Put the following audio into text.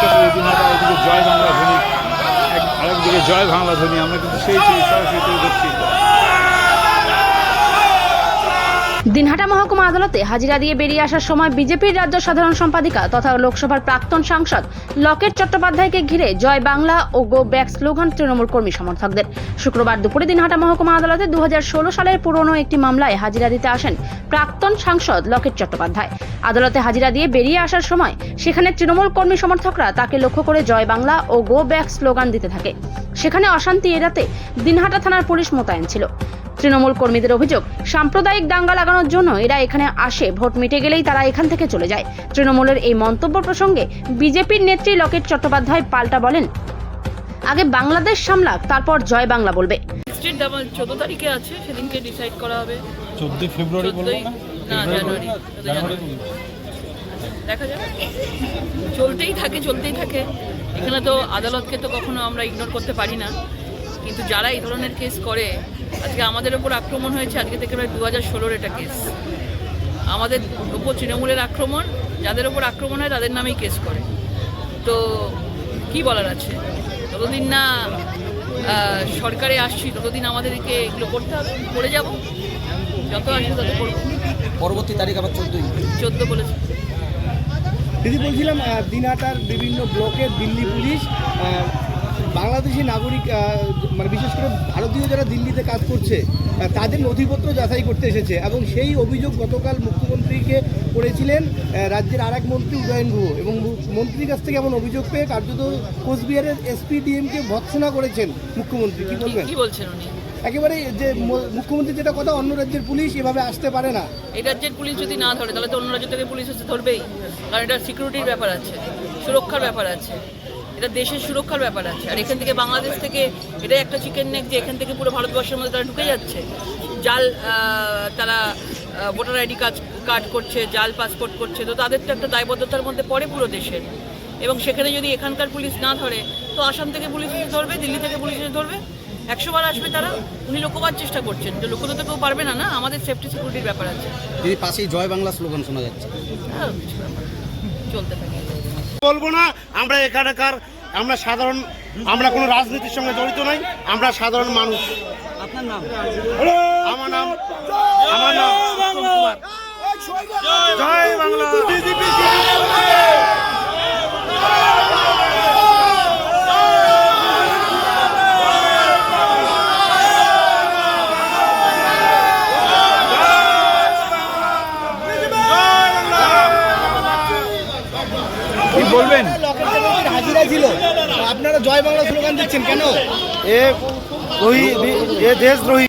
বিখ্যাত দিনহাটা ওইদিকে জয় বাংলা ধ্বনি আরেকদিকে জয় বাংলা ধ্বনি, আমরা কিন্তু সেই ছবি সরাসরি দিনহাটা মহকুমা আদালতে হাজিরা দিয়ে বেরিয়ে আসার সময় বিজেপির রাজ্য সাধারণ সম্পাদিকা তথা লোকসভার প্রাক্তন সাংসদ লকেট চট্টোপাধ্যায়কে ঘিরে জয় বাংলা ও গো ব্যাক স্লোগান তৃণমূল কর্মী সমর্থকদের। শুক্রবার দুপুরে দিনহাটা মহকুমা আদালতে দুহাজার ষোলো সালের পুরনো একটি মামলায় হাজিরা দিতে আসেন প্রাক্তন সাংসদ লকেট চট্টোপাধ্যায়। আদালতে হাজিরা দিয়ে বেরিয়ে আসার সময় সেখানে তৃণমূল কর্মী সমর্থকরা তাকে লক্ষ্য করে জয় বাংলা ও গো ব্যাক স্লোগান দিতে থাকে। সেখানে অশান্তি এড়াতে দিনহাটা থানার পুলিশ মোতায়েন ছিল। তৃণমূল কর্মীদের অভিযোগ সাম্প্রদায়িক দাঙ্গা লাগানোর জন্য এরা এখানে আসে ভোট মিটে গেলেই তারা এখান থেকে চলে যায়। তৃণমূলের এই মন্তব্য প্রসঙ্গে বিজেপির নেত্রী লকেট চট্টোপাধ্যায় পাল্টা বলেন আগে বাংলাদেশ সামলাক তারপর জয় বাংলা বলবে। স্টেট যেমন চোদ্দ তারিখে আছে সেদিনকে ডিসাইড করা হবে। চোদ্দই ফেব্রুয়ারি বলব না? না জানুয়ারি। চোদ্দ জানুয়ারি দেখা যাবে চলতেই থাকে চলতেই থাকে। এখানে তো আদালতকে তো কখনো আমরা ইগনোর করতে পারি না। কিন্তু যারা এই ধরনের কেস করে আজকে আমাদের ওপর আক্রমণ হয়েছে আজকে থেকে প্রায় দু হাজার ষোলোর এটা কেস আমাদের ওপর তৃণমূলের আক্রমণ যাদের ওপর আক্রমণ হয় তাদের নামেই কেস করে। তো কি বলার আছে? যতদিন না সরকারে আসছি ততদিন আমাদেরকে এগুলো করতে হবে করে যাব। যত আসবে তত করব। পরবর্তী তারিখ আবার চোদ্দই। চোদ্দ বলেছে। দিদি বলছিলাম আহ, দিনহাটার বিভিন্ন ব্লকের দিল্লি পুলিশ বাংলাদেশি নাগরিক মানে বিশেষ করে ভারতীয় যারা দিল্লিতে কাজ করছে তাদের নথিপত্র যাচাই করতে এসেছে এবং সেই অভিযোগ গতকাল মুখ্যমন্ত্রীকে করেছিলেন রাজ্যের আর এক মন্ত্রী উদয়ন গুহ এবং মন্ত্রীর কাছ থেকে এমন অভিযোগ পেয়ে কার্যত কোচবিহারের এসপি ডিএমকে ভৎসনা করেছেন মুখ্যমন্ত্রী। কি বলবেন? কি বলছেন উনি? একেবারে যে মুখ্যমন্ত্রী যেটা কথা অন্য রাজ্যের পুলিশ এভাবে আসতে পারে না। এই রাজ্যের পুলিশ যদি না ধরে তাহলে তো অন্য রাজ্য থেকে পুলিশ এসে ধরবেই। কারণ এটা সিকিউরিটির ব্যাপার আছে সুরক্ষার ব্যাপার আছে। এটা দেশের সুরক্ষার ব্যাপার আছে। আর এখান থেকে বাংলাদেশ থেকে এটা একটা চিকেন নেক যে এখান থেকে পুরো ভারতবর্ষের মধ্যে তারা ঢুকে যাচ্ছে। জাল তারা ভোটার আইডি কাজ কার্ড করছে জাল পাসপোর্ট করছে। তো তাদের তো একটা দায়বদ্ধতার মধ্যে পড়ে পুরো দেশের এবং সেখানে যদি এখানকার পুলিশ না ধরে তো আসাম থেকে পুলিশ এসে ধরবে দিল্লি থেকে পুলিশ এসে ধরবে। একশো বার আসবে তারা উনি লুকোবার চেষ্টা করছেন। তো লুকোতে তো কেউ পারবে না না? আমাদের সেফটি সিকিউরিটির ব্যাপার আছে। দিদি পাশেই জয় বাংলা স্লোগান শোনা যাচ্ছে। হ্যাঁ। চলতে থাকে। বলব না আমরা এখানকার আমরা সাধারণ আমরা কোনো রাজনীতির সঙ্গে জড়িত নই আমরা সাধারণ মানুষ। আপনার নাম? আমার নাম আমার নাম কুমার। জয় বাংলা। কি বলবেন? হাজিরা ছিল? আপনারা জয় বাংলা স্লোগান দিচ্ছেন কেন? এ দেশদ্রোহী